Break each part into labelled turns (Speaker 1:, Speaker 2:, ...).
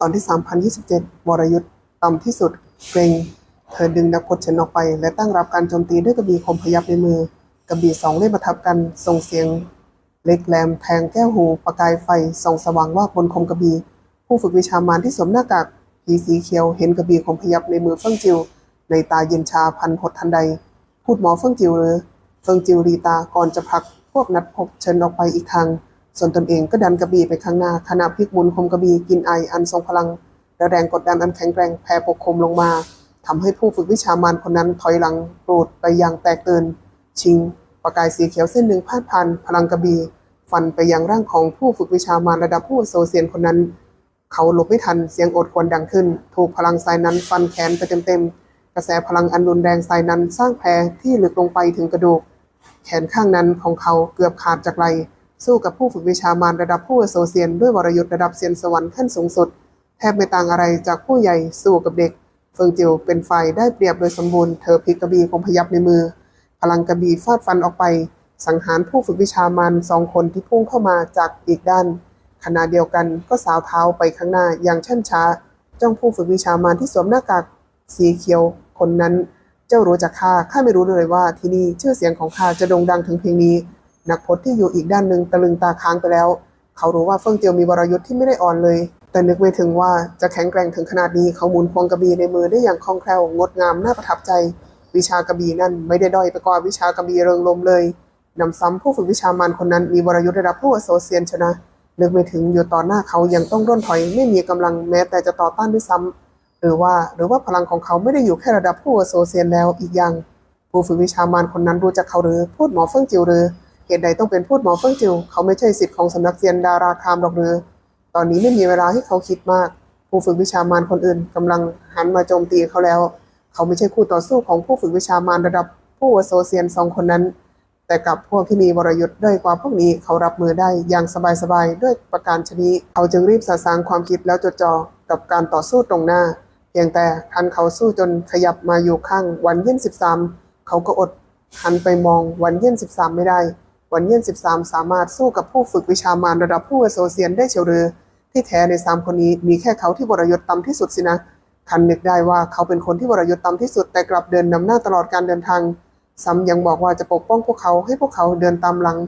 Speaker 1: ตอนที่ 3027 วรยุทธ์ต่ำที่สุด เกรง เธอดึงนักพจน์เฉินออกไป และตั้งรับการโจมตีด้วยกระบี่คมพยับในมือ กระบี่สองเล่มประทับกันส่งเสียง เล็กแหลมแทงแก้วหู ประกายไฟส่องสว่างว่าบนคมกระบี่ ผู้ฝึกวิชามารที่สวมหน้ากากผีสีเขียวเห็นกระบี่คมพยับในมือเฟิ่งจิว ในตาเย็นชาพันหดทันใด พูดหมอเฟิ่งจิวหรือเฟิงจิวรีตาก่อนจะผลักพวกนัดพบเชิญออกไปอีกทาง ส่วนตนเองก็ดันกระบี่ไปข้างหน้าขณะพลิกหมุนคมกระบี่กินไออันทรงพลังและแรงกดดันอันแข็งแกร่งแผ่ปกคลุมลงมาทำให้ผู้ฝึกวิชามารคนนั้นถอยหลังโกรธไปอย่างแตกตื่นชิง ประกายสีเขียวเส้นหนึ่งพาดผ่านพลังกระบี่ฟันไปยังร่างของผู้ฝึกวิชามารระดับผู้โซเซียนคนนั้น เขาหลบไม่ทันเสียงโอดควรดังขึ้น ถูกพลังทรายนั้นฟันแขนไปเต็มๆกระแสพลังอันรุนแรงทรายนั้นสร้างแผลที่ลึกลงไปถึงกระดูก แขนข้างนั้นของเขาเกือบขาดจากไหล สู้กับผู้ฝึกวิชามารระดับผู้โซเซียนด้วยวรยุทธ์ระดับเซียนสวรรค์ขั้นสูงสุด แทบไม่ต่างอะไรจากผู้ใหญ่สู้กับเด็ก เฟิงจิวเป็นฝ่ายได้เปรียบโดยสมบูรณ์เธอพลิกกระบี่คงพยับในมือ พลังกระบี่ฟาดฟันออกไป สังหารผู้ฝึกวิชามารสองคนที่พุ่งเข้ามาจากอีกด้าน ขณะเดียวกันก็สาวเท้าไปข้างหน้าอย่างเช่นช้า จ้องผู้ฝึกวิชามารที่สวมหน้ากากสีเขียว คนนั้น เจ้ารู้จักข้าข้าไม่รู้เลยว่าที่นี่ชื่อเสียงของข้าจะโด่งดังถึงเพียงนี้ นักพจน์ที่อยู่อีกด้านหนึ่งตะลึงตาค้างไปแล้ว เขารู้ว่าเฟิงเจียวมีวรยุทธ์ที่ไม่ได้อ่อนเลย แต่นึกไม่ถึงว่าจะแข็งแกร่งถึงขนาดนี้เขาหมุนพวงกระบี่ในมือได้อย่างคล่องแคล่วงดงามน่าประทับใจ วิชากระบี่นั่นไม่ได้ด้อยไปกว่าวิชากระบี่เริงลมเลยนำซ้ำผู้ฝึกวิชามารคนนั้นมีวรยุทธ์ระดับผู้อโซเซียนชนะนึกไม่ถึงอยู่ต่อหน้าเขายังต้องร่นถอยไม่มีกำลังแม้แต่จะต่อต้านด้วยซ้ำหรือว่าหรือว่าพลังของเขาไม่ได้อยู่แค่ระดับผู้อโซเซียนแล้วอีกอย่าง ผู้ฝึกวิชามารคนนั้นรู้จักเขาหรือพูดหมอเฟิ่งจิวหรือ เหตุใดต้องเป็นพูดหมอเฟิ่งจิว เขาไม่ใช่สิทธิ์ของสำนักเซียนดาราคามหรอกหรือ ตอนนี้ไม่มีเวลาให้เขาคิดมาก ผู้ฝึกวิชามารคนอื่นกำลังหันมาโจมตีเขาแล้ว เขาไม่ใช่คู่ต่อสู้ของผู้ฝึกวิชามารระดับผู้อโซเซียนสองคนนั้น แต่กับพวกที่มีวรยุทธ์ด้อยกว่าพวกนี้เขารับมือได้อย่างสบายๆด้วยประการชนิดเขาจึงรีบสะสางความคิดแล้วจดจ่อกับการต่อสู้ตรงหน้า เพียงแต่ทันเขาสู้จนขยับมาอยู่ข้างวันเยี่ยนสิบสามเขาก็อดหันไปมองวันเยี่ยนสิบสามไม่ได้ วันเยี่ยนสิบสามสามารถสู้กับผู้ฝึกวิชามารระดับผู้อโซเซียนได้เฉียวหรือ ที่แท้ในสามคนนี้มีแค่เขาที่วรยุทธ์ต่ำที่สุดสินะคันนึกได้ว่าเขาเป็นคนที่วรยุทธ์ต่ำที่สุดแต่กลับเดินนำหน้าตลอดการเดินทางซ้ำยังบอกว่าจะปกป้องพวกเขาให้พวกเขาเดินตามหลัง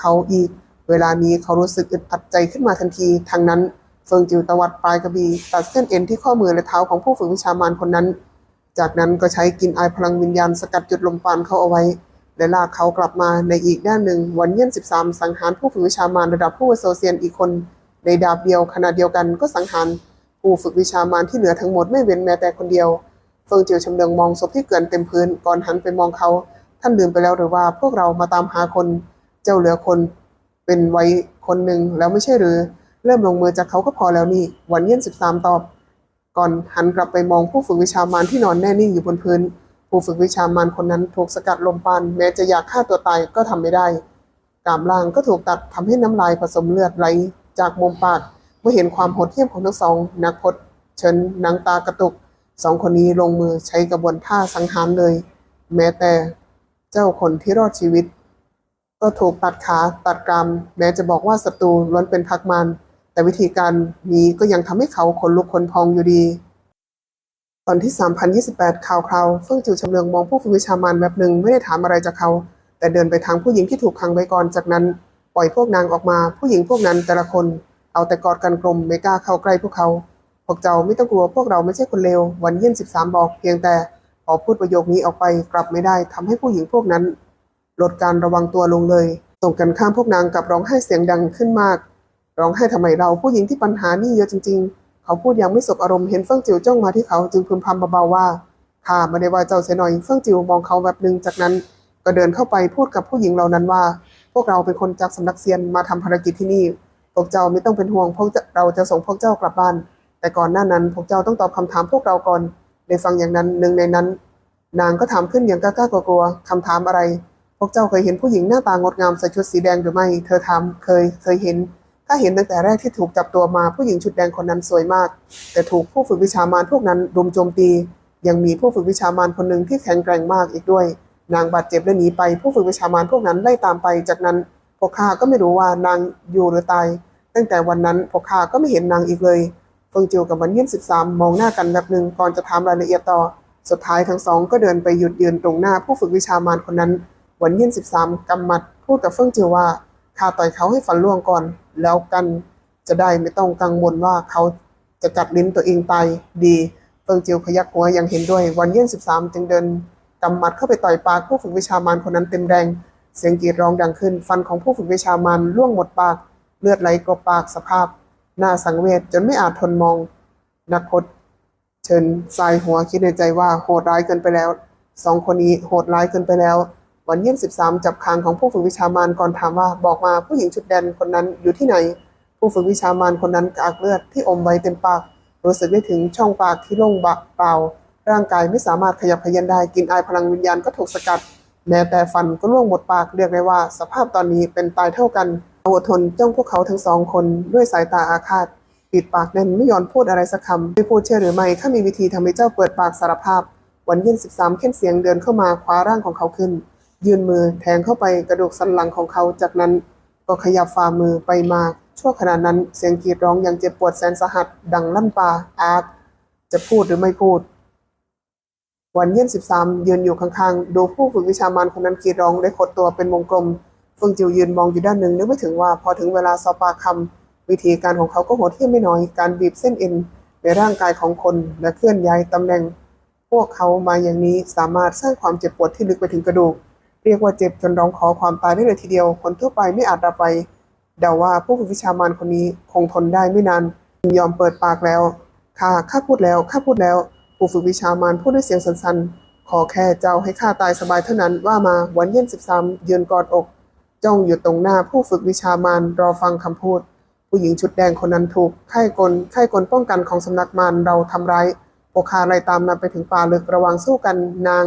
Speaker 1: เขาอีก เวลานี้เขารู้สึกอึดอัดใจขึ้นมาทันทีทางนั้นเฟิงจิวตวัดปลายกระบี่ตัดเส้นเอ็นที่ข้อมือและเท้าของผู้ฝึกวิชามารคนนั้น จากนั้นก็ใช้กินอายพลังวิญญาณสกัดจุดลมปานเขาเอาไว้ และลากเขากลับมาในอีกด้านหนึ่งวันเยี่ยม13 สังหารผู้ฝึกวิชามารระดับผู้โซเซียนอีกคน ในดาบเดียวขณะเดียวกันก็สังหารผู้ฝึกวิชามารที่เหลือทั้งหมดไม่เว้นแม้แต่คนเดียว เฟิงเจิวชำเลืองมองศพที่เกลื่อนเต็มพื้นก่อนหันไปมองเขา ท่านลืมไปแล้วหรือว่าพวกเรามาตามหาคน เจ้าเหลือคน เป็นไว้คนหนึ่งแล้วไม่ใช่หรือ เริ่มลงมือจากเขาก็พอแล้วนี่ วันเยี่ยนสิบสามตอบ ก่อนหันกลับไปมองผู้ฝึกวิชามารที่นอนแน่นิ่งอยู่บนพื้น ผู้ฝึกวิชามารคนนั้นถูกสกัดลมปานแม้จะอยากฆ่าตัวตายก็ทำไม่ได้ กามล่างก็ถูกตัดทำให้น้ำลายผสมเลือดไหล จากมุมปากเมื่อเห็นความโหดเหี้ยมของทั้งสอง นักพจน์เฉินหนังตากระตุก สองคนนี้ลงมือใช้กระบวนท่าสังหารเลย แม้แต่เจ้าคนที่รอดชีวิต ก็ถูกตัดขาตัดกรามแม้จะบอกว่าศัตรูล้วนเป็นพักมันแต่วิธีการนี้ก็ยังทำให้เขาขนลุกขนพองอยู่ดี ตอนที่ 3028 ข่าวคราวเฟิ่องจิวชำเลืองมองผู้ฝึกวิชามารแบบหนึ่งไม่ได้ถามอะไรจากเขา แต่เดินไปทางผู้หญิงที่ถูกขังไว้ก่อนจากนั้น ปล่อยพวกนางออกมาผู้หญิงพวกนั้นแต่ละคน เอาแต่กอดกันกลมไม่กล้าเข้าใกล้พวกเขาพวกเจ้าไม่ต้องกลัวพวกเราไม่ใช่คนเลววันเยี่ยน13 บอกเพียงแต่พอพูดประโยคนี้ออกไปกลับไม่ได้ทำให้ผู้หญิงพวกนั้น ลดการระวังตัวลงเลยตรงกันข้ามพวกนางกลับร้องไห้เสียงดังขึ้นมาก ร้องไห้ทำไมเราผู้หญิงที่ปัญหานี่เยอะจริง ๆ เขาพูดอย่างไม่สบอารมณ์เห็นเฟิ่งจิวจ้องมาที่เขาจึงพึมพำเบาๆว่าข้าไม่ได้ว่าเจ้าเสียหน่อยเฟิ่งจิวมองเขาแบบหนึ่งจากนั้น ก็เดินเข้าไปพูดกับผู้หญิงเหล่านั้นว่า พวกเราเป็นคนจากสำนักเซียนมาทำภารกิจที่นี่ พวกเจ้าไม่ต้องเป็นห่วงพวกเราจะส่งพวกเจ้ากลับบ้าน แต่ก่อนหน้านั้นพวกเจ้าต้องตอบคำถามพวกเราก่อนได้ฟังอย่างนั้นหนึ่งในนั้น นางก็ถามขึ้นอย่างกล้ากลัวๆคำถามอะไร พวกเจ้าเคยเห็นผู้หญิงหน้าตางดงามใส่ชุดสีแดงหรือไม่ เธอถามเคยเคยเห็น ถ้าเห็นตั้งแต่แรกที่ถูกจับตัวมาผู้หญิงชุดแดงคนนั้นสวยมาก แต่ถูกผู้ฝึกวิชามารพวกนั้นรุมโจมตี ยังมีผู้ฝึกวิชามารคนหนึ่งที่แข็งแกร่งมากอีกด้วย นางบาดเจ็บและหนีไปผู้ฝึกวิชามารพวกนั้นไล่ตามไป จากนั้นพวกข้าก็ไม่รู้ว่านางอยู่หรือตาย ตั้งแต่วันนั้นพวกข้าก็ไม่เห็นนางอีกเลยเฟิงจิวกับวันเยี่ยนสิบสามมองหน้ากันแบบหนึ่งก่อนจะถามรายละเอียดต่อ สุดท้ายทั้งสองก็เดินไปหยุดยืนตรงหน้าผู้ฝึกวิชามารคนนั้น วันเยี่ยนสิบสามกำมัดพูดกับเฟิงจิวว่า ข้าต่อยเขาให้ฟันร่วงก่อน แล้วกันจะได้ไม่ต้องกังวลว่าเขาจะกัดลิ้นตัวเองตายดีเฟิงจิวพยักหัวยังเห็นด้วย วันเยี่ยนสิบสามจึงเดินกำมัดเข้าไปต่อยปากผู้ฝึกวิชามารคนนั้นเต็มแรง เสียงกรีดร้องดังขึ้น ฟันของผู้ฝึกวิชามารล่วงหมดปาก เลือดไหลกรบปากสภาพหน้าสังเวชจนไม่อาจทนมอง นักพจเชิญสายหัวคิดในใจว่าโหดร้ายเกินไปแล้วสองคนนี้โหดร้ายเกินไปแล้ว วันเยี่ยมสิบสามจับคางของผู้ฝึกวิชามารก่อนถามว่าบอกมาผู้หญิงชุดแดงคนนั้นอยู่ที่ไหน ผู้ฝึกวิชามารคนนั้นกากเลือดที่อมไว้เต็มปาก รู้สึกได้ถึงช่องปากที่โล่งบะเปล่า ร่างกายไม่สามารถขยับเขยันได้กินอายพลังวิญญาณก็ถูกสกัด แม้แต่ฟันก็ล่วงหมดปากเรียกได้ว่า สภาพตอนนี้เป็นตายเท่ากันอดทนจ้องพวกเขาทั้งสองคนด้วยสายตาอาฆาตปิดปากแน่นไม่ยอมพูดอะไรสักคำไม่พูดเชื่อหรือไม่ข้ามีวิธีทำให้เจ้าเปิดปากสารภาพ วันเย็นสิบสามเข็นเสียงเดินเข้ามาคว้าร่างของเขาขึ้น ยื่นมือแทงเข้าไปกระดูกสันหลังของเขาจากนั้นก็ขยับฝ่ามือไปมาชั่วขณะนั้นเสียงกรีดร้องอย่างเจ็บปวดแสนสาหัส ดังลั่นป่าอาร์ตจะพูดหรือไม่พูด วันเย็นสิบสามยืนอยู่ข้างๆ ดูผู้ฝึกวิชามารคนนั้นกรีดร้องได้ขดตัวเป็นวงกลมเฟิงจิวยืนมองอยู่ด้านหนึ่งนึกไม่ถึงว่าพอถึงเวลาสอบปากคำวิธีการของเขาก็โหดเหี้ยมไม่น้อยการบีบเส้นเอ็นในร่างกายของคนและเคลื่อนย้ายตำแหน่ง พวกเขามาอย่างนี้สามารถสร้างความเจ็บปวดที่ลึกไปถึงกระดูก เรียกว่าเจ็บจนร้องขอความตายได้เลยทีเดียว คนทั่วไปไม่อาจรับไปเดาว่าผู้ฝึกวิชามารคนนี้คงทนได้ไม่นานจึงยอมเปิดปากแล้วข้าข้าพูดแล้วข้าพูดแล้ว ผู้ฝึกวิชามารพูดด้วยเสียงสั่นๆ ขอแค่เจ้าให้ข้าตายสบายเท่านั้นว่ามาวันเย็นสิบสามยืนกอดอก จ้องอยู่ตรงหน้าผู้ฝึกวิชามารรอฟังคำพูด ผู้หญิงชุดแดงคนนั้นถูกค่ายกลค่ายกลป้องกันของสำนักมารเราทำร้ายพวกข้าไล่ตามนำไปถึงป่าลึกระวังสู้กันนาง